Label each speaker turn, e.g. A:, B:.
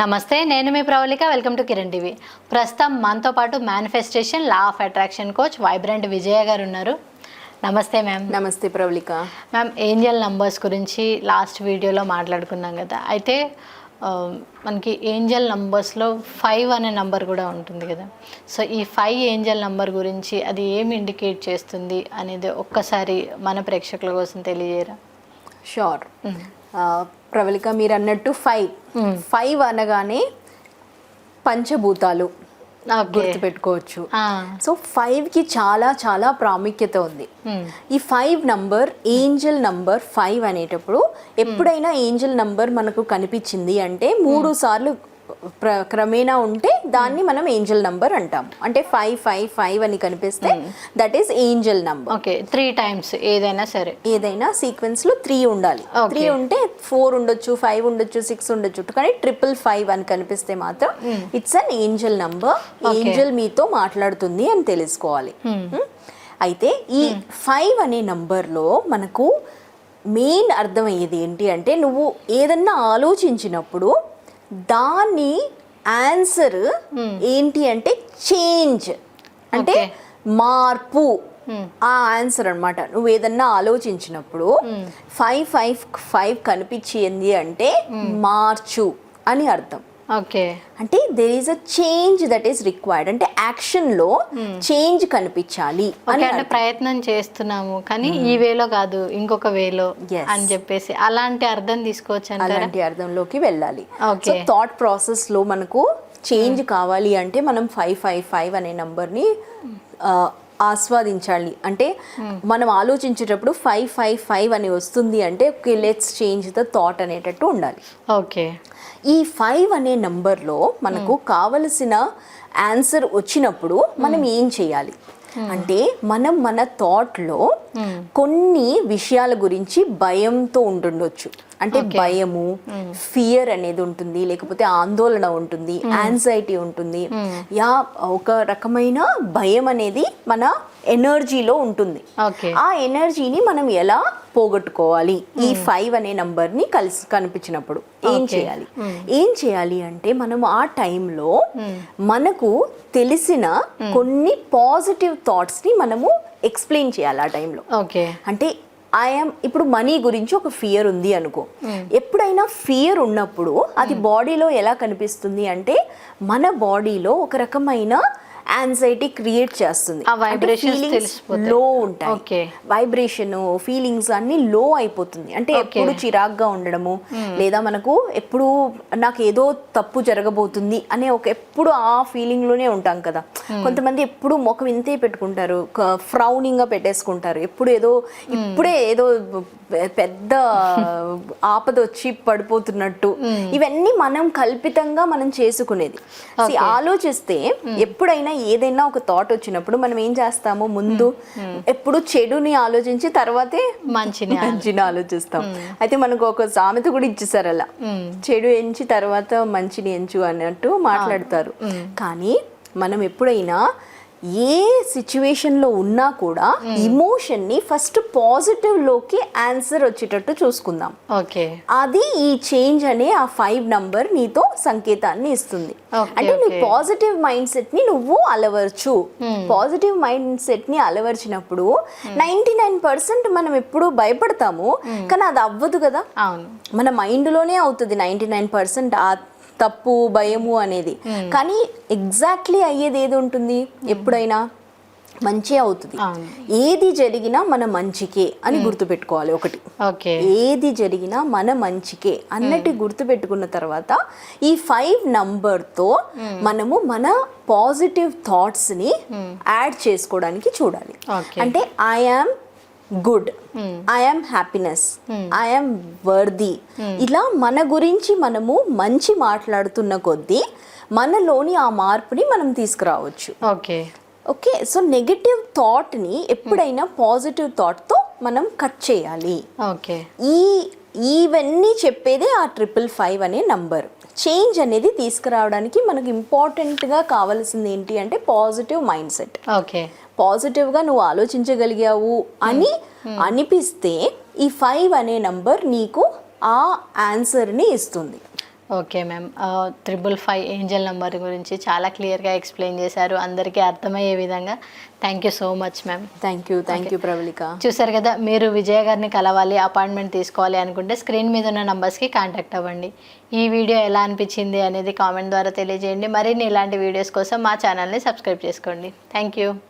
A: నమస్తే నేను మీ Pravalika welcome to Kiran TV. ప్రస్తుతం మనతో పాటు manifestation law of attraction coach vibrant Vijaya garu ఉన్నారు. నమస్తే మ్యామ్
B: నమస్తే ప్రవళిక.
A: మ్యామ్ ఏంజల్ నంబర్స్ గురించి లాస్ట్ వీడియోలో మాట్లాడుకున్నాం కదా. అయితే ఆ, మనకి ఏంజల్ నంబర్స్లో ఫైవ్ అనే నంబర్ కూడా ఉంటుంది కదా. సో ఈ ఫైవ్ ఏంజల్ నంబర్ గురించి అది ఏమి ఇండికేట్ చేస్తుంది అనేది ఒక్కసారి మన ప్రేక్షకుల కోసం తెలియజేయరా?
B: షూర్ ప్రవళిక మీరు అన్నట్టు ఫైవ్ ఫైవ్ అనగానే పంచభూతాలు గుర్తుపెట్టుకోవచ్చు. సో ఫైవ్కి చాలా చాలా ప్రాముఖ్యత ఉంది. ఈ five number angel number five అనేటప్పుడు ఎప్పుడైనా ఏంజల్ నంబర్ మనకు కనిపించింది అంటే మూడు సార్లు క్రమేణా ఉంటే దాన్ని మనం ఏంజల్ నంబర్ అంటాం. అంటే ఫైవ్ ఫైవ్ ఫైవ్ అని కనిపిస్తే that is angel number.
A: Okay three times ఏదైనా సరే.
B: ఏదైనా సీక్వెన్స్లో త్రీ ఉండాలి. త్రీ ఉంటే ఫోర్ ఉండొచ్చు ఫైవ్ ఉండొచ్చు సిక్స్ ఉండొచ్చు కానీ ట్రిపుల్ ఫైవ్ అని కనిపిస్తే మాత్రం it's an angel number. Angel మీతో మాట్లాడుతుంది అని తెలుసుకోవాలి? అయితే ఈ ఫైవ్ అనే నంబర్లో మనకు మెయిన్ అర్థమయ్యేది ఏంటి అంటే నువ్వు ఏదన్నా ఆలోచించినప్పుడు దాని ఆన్సర్ ఏంటి అంటే చేంజ్ అంటే. మార్పు. ఆ ఆన్సర్ అన్నమాట. నువ్వు ఏదన్నా ఆలోచించినప్పుడు ఫైవ్ ఫైవ్ ఫైవ్ కనిపించింది అంటే మార్చు అని అర్థం.
A: ఓకే.
B: అంటే there is a change that is required అంటే యాక్షన్లో చేంజ్ కనిపించాలి
A: ఓకే
B: అని
A: అంటే ప్రయత్నం చేస్తున్నాము కానీ ఈ వేలో కాదు ఇంకొక వేలో. అని చెప్పేసి. అలాంటి అర్థం తీసుకోవచ్చు
B: అలాంటి అర్థంలోకి వెళ్ళాలి. So
A: Okay.
B: థాట్ ప్రాసెస్లో మనకు చేంజ్ కావాలి అంటే మనం ఫైవ్ ఫైవ్ ఫైవ్ అనే నంబర్ని ఆస్వాదించాలి. అంటే మనం ఆలోచించేటప్పుడు ఫైవ్ ఫైవ్ ఫైవ్ అని వస్తుంది అంటే okay let's change the thought అనేటట్టు ఉండాలి.
A: ఓకే.
B: ఈ ఫైవ్ అనే నంబర్లో మనకు కావలసిన ఆన్సర్ వచ్చినప్పుడు మనం ఏం చేయాలి? అంటే మనం మన థాట్లో కొన్ని విషయాల గురించి భయంతో ఉంటుండొచ్చు అంటే భయము ఫియర్ అనేది ఉంటుంది లేకపోతే ఆందోళన ఉంటుంది యాంగ్జైటీ ఉంటుంది. యా ఒక రకమైన భయం అనేది మన ఎనర్జీలో ఉంటుంది.
A: ఓకే.
B: ఆ ఎనర్జీని మనం ఎలా పోగొట్టుకోవాలి? ఈ ఫైవ్ అనే నంబర్ని కలిసి కనిపించినప్పుడు ఏం చేయాలి? ఏం చేయాలి అంటే మనం ఆ టైంలో మనకు తెలిసిన కొన్ని పాజిటివ్ థాట్స్ని మనము ఎక్స్ప్లెయిన్ చేయాలి ఆ టైంలో.
A: ఓకే.
B: అంటే ఐఎమ్ ఇప్పుడు మనీ గురించి ఒక ఫియర్ ఉంది అనుకో. ఎప్పుడైనా ఫియర్ ఉన్నప్పుడు అది బాడీలో ఎలా కనిపిస్తుంది అంటే మన బాడీలో ఒక రకమైన యాంగ్జైటీ క్రియేట్ చేస్తుంది. లో ఉంటాయి. వైబ్రేషన్ ఫీలింగ్స్ అన్ని లో అయిపోతుంది. అంటే ఎప్పుడు చిరాగ్గా ఉండడము లేదా మనకు ఎప్పుడు నాకు ఏదో తప్పు జరగబోతుంది అనే ఒక ఎప్పుడు ఆ ఫీలింగ్లోనే ఉంటాం కదా. కొంతమంది ఎప్పుడు ముఖం ఇంతే పెట్టుకుంటారు ఫ్రౌనింగ్గా పెట్టేసుకుంటారు. ఎప్పుడు ఏదో ఇప్పుడే ఏదో పెద్ద ఆపద వచ్చి పడిపోతున్నట్టు. ఇవన్నీ మనం కల్పితంగా మనం చేసుకునేది. ఆలోచిస్తే ఎప్పుడైనా ఏదైనా ఒక థాట్ వచ్చినప్పుడు మనం ఏం చేస్తాము? ముందు ఎప్పుడు చెడుని ఆలోచించి తర్వాతే
A: మంచిని
B: మంచిని ఆలోచిస్తాం. అయితే మనకు ఒక సామెత కూడా ఇచ్చేసారు అలా. చెడు ఎంచి తర్వాత మంచిని ఎంచు అన్నట్టు మాట్లాడతారు. కానీ మనం ఎప్పుడైనా ఏ సిచ్యువేషన్లో ఉన్నా కూడా ఇమోషన్ని ఫస్ట్ పాజిటివ్లోకి ఆన్సర్ వచ్చేటట్టు చూసుకుందాం.
A: ఓకే.
B: అది ఈ చేంజ్ అనే ఆ ఫైవ్ నంబర్ నీతో సంకేతాన్ని ఇస్తుంది. అంటే నీ. పాజిటివ్ మైండ్ సెట్ని నువ్వు అలవర్చు. పాజిటివ్ మైండ్ సెట్ని అలవర్చినప్పుడు నైన్టీ నైన్ పర్సెంట్ మనం ఎప్పుడు భయపడతాము. కానీ అది అవ్వదు కదా. మన మైండ్లోనే అవుతుంది నైన్టీ నైన్ పర్సెంట్ ఆ తప్పు భయము అనేది. కానీ ఎగ్జాక్ట్లీ అయ్యేది ఏది ఉంటుంది? ఎప్పుడైనా? మంచి అవుతుంది. ఏది జరిగినా మన మంచికే అని గుర్తుపెట్టుకోవాలి ఒకటి.
A: ఓకే.
B: ఏది జరిగినా మన మంచికే అన్నట్టు గుర్తుపెట్టుకున్న తర్వాత ఈ ఫైవ్ నంబర్తో మనము మన పాజిటివ్ థాట్స్ని యాడ్ చేసుకోవడానికి చూడాలి. అంటే I am good. I am happiness I am worthy ఇలా మన గురించి మనము మంచి మాట్లాడుతున్న కొద్దీ మనలోని ఆ మార్పుని మనం తీసుకురావచ్చు.
A: ఓకే
B: ఓకే సో నెగటివ్ థాట్ని ఎప్పుడైనా పాజిటివ్ థాట్తో మనం కట్ చేయాలి.
A: ఓకే
B: ఈ ఇవన్నీ చెప్పేదే ఆ ట్రిపుల్ ఫైవ్ అనే నంబర్ చేంజ్ అనేది తీసుకురావడానికి మనకు ఇంపార్టెంట్గా కావాల్సింది ఏంటి అంటే పాజిటివ్ మైండ్ సెట్
A: ఓకే
B: పాజిటివ్గా నువ్వు ఆలోచించగలిగావు అని అనిపిస్తే ఈ ఫైవ్ అనే నంబర్ నీకు ఆ ఆన్సర్ని ఇస్తుంది.
A: Okay ma'am. Triple five angel number గురించి చాలా క్లియర్గా ఎక్స్ప్లెయిన్ చేశారు. అందరికీ అర్థమయ్యే విధంగా. Thank you so much ma'am.
B: Thank you thank you Pravalika.
A: చూసారు కదా మీరు విజయ గారిని కలవాలి అపాయింట్మెంట్ తీసుకోవాలి అనుకుంటే స్క్రీన్ మీద ఉన్న నంబర్స్కి కాంటాక్ట్ అవ్వండి. ఈ వీడియో ఎలా అనిపించింది అనేది కామెంట్ ద్వారా తెలియజేయండి. మరిన్ని ఇలాంటి వీడియోస్ కోసం మా ఛానల్ని సబ్స్క్రైబ్ చేసుకోండి. Thank you.